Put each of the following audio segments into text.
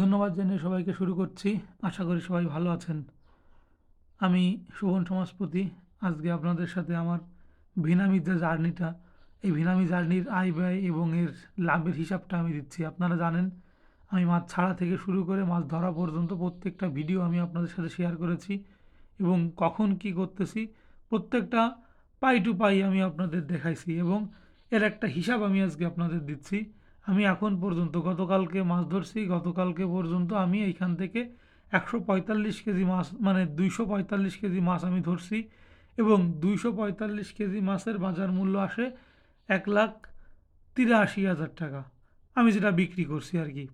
ধন্যবাদ জানিয়ে সবাইকে শুরু করছি। আশা করি সবাই ভালো আছেন। আমি সুবন সমাজপতি। আজকে আপনাদের সাথে আমার ভিনামির যে জার্নিটা। এই ভিনামি জার্নির আয় ব্যয় এবং এর লাভের হিসাবটা আমি দিচ্ছি। আপনারা জানেন, আমি মাছ ছাড়া থেকে শুরু করে মাছ ধরা পর্যন্ত প্রত্যেকটা ভিডিও আমি আপনাদের সাথে শেয়ার করেছি এবং কখন কি করতেছি, প্রত্যেকটা পাই টু পাই আমি আপনাদের দেখাইছি এবং এর একটা হিসাব আমি আজকে আপনাদের দিচ্ছি। আমি এখন পর্যন্ত, গতকালকে মাছ ধরছি, গতকালকে পর্যন্ত আমি এইখান থেকে একশো পঁয়তাল্লিশ কেজি মাছ মানে দুইশো পঁয়তাল্লিশ কেজি মাছ আমি ধরছি এবং দুইশো পঁয়তাল্লিশ কেজি মাছের বাজার মূল্য আসে এক লাখ তিরাশি হাজার টাকা। আমি যেটা বিক্রি করছি আর কি,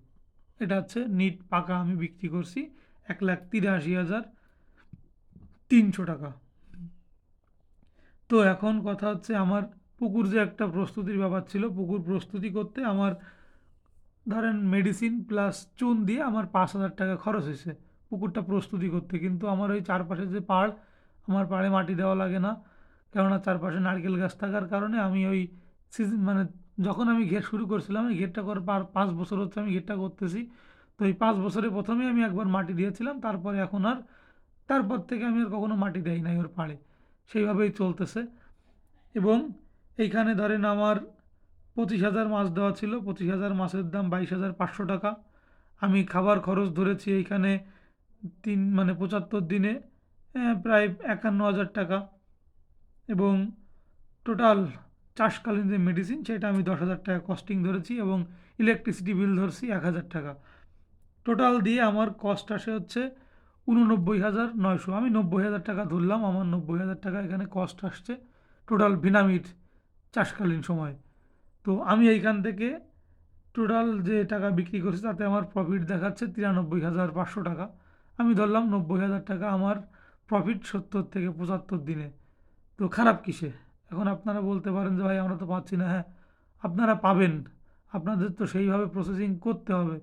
এটা হচ্ছে নিট পাকা আমি বিক্রি করছি এক লাখ তিরাশি হাজার তিনশো টাকা। তো এখন কথা হচ্ছে আমার পুকুর যে একটা প্রস্তুতির ব্যাপার ছিল, পুকুর প্রস্তুতি করতে আমার ধরেন মেডিসিন প্লাস চুন দিয়ে আমার পাঁচ হাজার টাকা খরচ হয়েছে পুকুরটা প্রস্তুতি করতে। কিন্তু আমার ওই চারপাশে যে পাড়, আমার পাড়ে মাটি দেওয়া লাগে না, কেননা চারপাশে নারকেল গাছ থাকার কারণে আমি ওই সিজন মানে যখন আমি ঘের শুরু করছিলাম, এই ঘেরটা করার পার পাঁচ বছর হচ্ছে আমি ঘেরটা করতেছি। তো এই পাঁচ বছরে প্রথমে আমি একবার মাটি দিয়েছিলাম, তারপরে এখন আর, তারপর থেকে আমি আর কখনো মাটি দেই নাই ওর পাড়ে। সেইভাবেই চলতেছে। এবং এইখানে ধরেন আমার পঁচিশ হাজার মাছ দেওয়া ছিল, পঁচিশ হাজার মাছের দাম বাইশ হাজার পাঁচশো টাকা। আমি খাবার খরচ ধরেছি এইখানে তিন মানে পঁচাত্তর দিনে প্রায় একান্ন হাজার টাকা। এবং টোটাল চাষকালীন যে মেডিসিন, সেটা আমি দশ হাজার টাকা কস্টিং ধরেছি এবং ইলেকট্রিসিটি বিল ধরছি এক হাজার টাকা। টোটাল দিয়ে আমার কস্ট আসে হচ্ছে উননব্বই হাজার নয়শো। আমি নব্বই হাজার টাকা ধরলাম, আমার নব্বই হাজার টাকা এখানে কস্ট আসছে। টোটাল ভিনামিট চাষকালীন সময়। তো আমি এইখান থেকে টোটাল যে টাকা বিক্রি করছি তাতে আমার প্রফিট দেখাচ্ছে তিরানব্বই হাজার পাঁচশো টাকা। আমি ধরলাম নব্বই হাজার টাকা আমার প্রফিট সত্তর থেকে পঁচাত্তর দিনে। তো খারাপ কিসে? এখন আপনারা বলতে পারেন যে, ভাই, আমরা তো পাচ্ছি না। হ্যাঁ আপনারা পাবেন। আপনাদের তো সেইভাবে প্রসেসিং করতে হবে।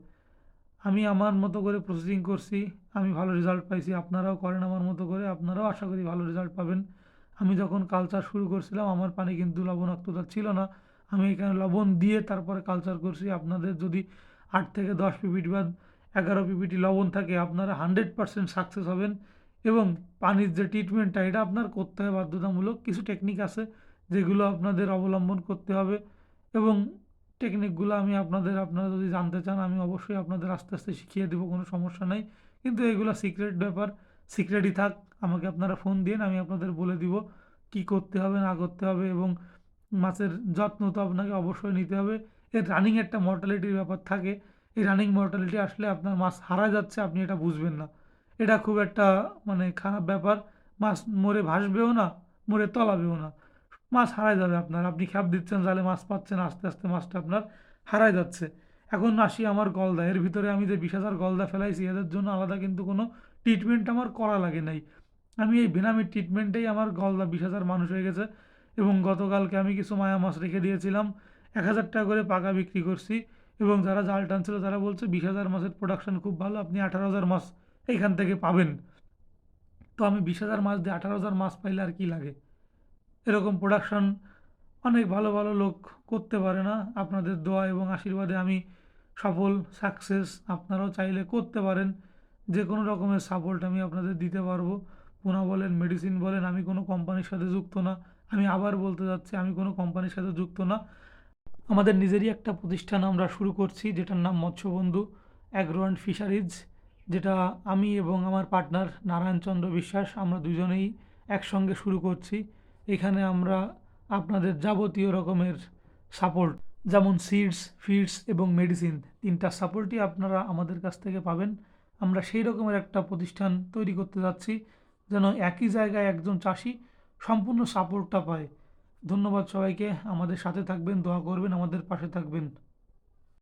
আমি আমার মতো করে প্রসেসিং করছি, আমি ভালো রেজাল্ট পাইছি, আপনারাও করেন আমার মতো করে, আপনারাও আশা করি ভালো রেজাল্ট পাবেন। আমি যখন কালচার শুরু করছিলাম, আমার পানি কিন্তু লবণাক্ততা ছিল না। আমি এখানে লবণ দিয়ে তারপরে কালচার করছি। আপনাদের যদি আট থেকে দশ পিপিটি বা এগারো পিপিটি লবণ থাকে, আপনারা হান্ড্রেড পারসেন্ট সাকসেস হবেন এবং পানির যে ট্রিটমেন্টটা এটা আপনার করতে হয়। বাধ্যতামূলক কিছু টেকনিক আছে যেগুলো আপনাদের অবলম্বন করতে হবে এবং টেকনিকগুলো আমি আপনাদের, আপনারা যদি জানতে চান, আমি অবশ্যই আপনাদের আস্তে আস্তে শিখিয়ে দেবো, কোনো সমস্যা নাই। কিন্তু এগুলো সিক্রেট ব্যাপার সিক্রেটই থাক। আমাকে আপনারা ফোন দিন, আমি আপনাদের বলে দিব কি করতে হবে, না করতে হবে এবং মাছের যত্ন তো আপনাকে অবশ্যই নিতে হবে। এর রানিং একটা মর্টালিটির ব্যাপার থাকে। এই রানিং মর্টালিটি আসলে আপনার মাছ হারা যাচ্ছে, আপনি এটা বুঝবেন না। এটা খুব একটা মানে খারাপ ব্যাপার। মাছ মরে ভাসবেও না, মরে তলাবেও না। মাছ হারায় যাবে আপনার। আপনি খ্যাপ দিচ্ছেন, জালে মাছ পাচ্ছেন, আস্তে আস্তে মাছটা আপনার হারায় যাচ্ছে। এখন আসি আমার গলদা। এর ভিতরে আমি যে বিশ হাজার গলদা ফেলাইছি, এদের জন্য আলাদা কিন্তু কোনো ট্রিটমেন্ট আমার করা লাগে নাই। আমি এই বেনামি ট্রিটমেন্টেই আমার গলদা বিশ হাজার মানুষ হয়ে গেছে এবং গতকালকে আমি কিছু মায়া মাছ রেখে দিয়েছিলাম। এক হাজার টাকা করে পাকা বিক্রি করছি এবং যারা জাল টানছিল তারা বলছে বিশ হাজার মাছের প্রোডাকশন খুব ভালো, আপনি আঠারো হাজার মাছ এইখান থেকে পাবেন। তো আমি বিশ হাজার মাছ দিয়ে আঠারো হাজার মাছ পাইলে আর কি লাগে? এরকম প্রোডাকশন অনেক ভালো ভালো লোক করতে পারে না। আপনাদের দোয়া এবং আশীর্বাদে আমি সফল সাকসেস আপনারাও চাইলে করতে পারেন। যে কোনো রকমের সাপোর্ট আমি আপনাদের দিতে পারব। পোনা বলেন মেডিসিন বলেন, আমি কোনো কোম্পানির সাথে যুক্ত না। আমি আবার বলতে যাচ্ছি, আমি কোনো কোম্পানির সাথে যুক্ত না। আমাদের নিজেরই একটা প্রতিষ্ঠান আমরা শুরু করছি, যেটার নাম মৎস্যবন্ধু অ্যাগ্রো অ্যান্ড ফিশারিজ, যেটা আমি এবং আমার পার্টনার নারায়ণচন্দ্র বিশ্বাস, আমরা দুজনেই একসঙ্গে শুরু করছি। এখানে আমরা আপনাদের যাবতীয় রকমের সাপোর্ট যেমন সিডস ফিডস এবং মেডিসিন তিনটা সাপোর্টই আপনারা আমাদের কাছ থেকে পাবেন। আমরা সেই রকমের একটা প্রতিষ্ঠান তৈরি করতে যাচ্ছি। যেন একই জায়গায় একজন চাষি সম্পূর্ণ সাপোর্টটা পায়। ধন্যবাদ সবাইকে। আমাদের সাথে থাকবেন, দোয়া করবেন, আমাদের পাশে থাকবেন।